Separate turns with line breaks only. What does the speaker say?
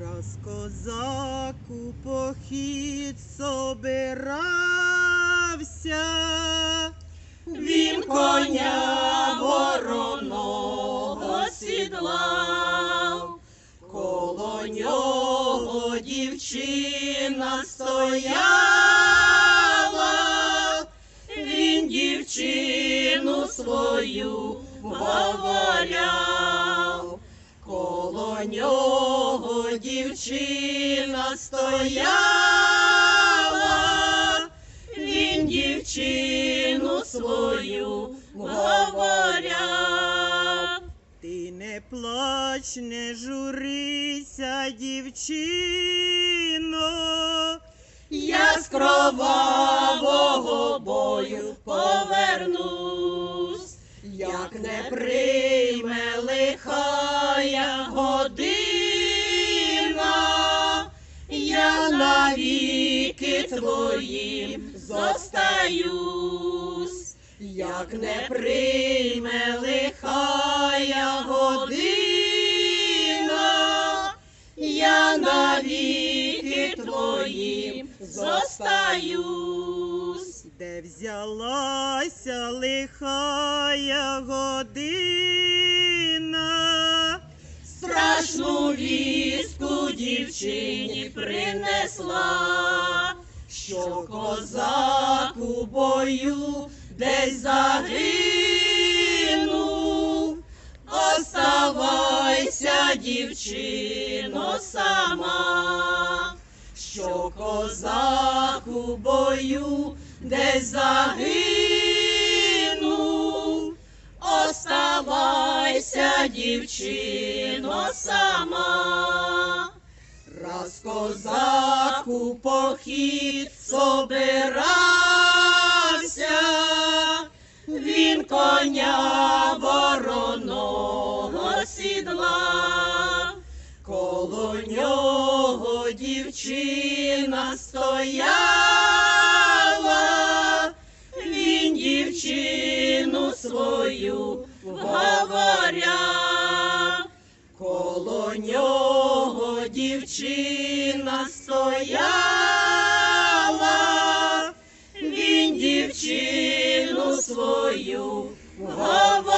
Раз козак у похід собирався,
Він коня вороного сідлав, коло нього дівчина стояла, він дівчину свою говоряв, коло нього дівчина стояла, він дівчину свою говоряв.
ти не плач, не журися, дівчино.
Я з кровавого бою повернусь, як не прийме твоїм зостаюсь, як не прийме лихая година, я навіки твоїм зостаюсь.
Де взялася лихая година,
Страшну вістку дівчині принесла, що козак у бою десь загинув. Оставайся, дівчино, сама, що козак у бою десь загинув. Оставайся, дівчино, сама. Раз козак у похід собирався, він коня вороного сідла, коло нього дівчина стояла, він дівчину свою говоря, коло нього дівчина стояла, він дівчину свою говоря.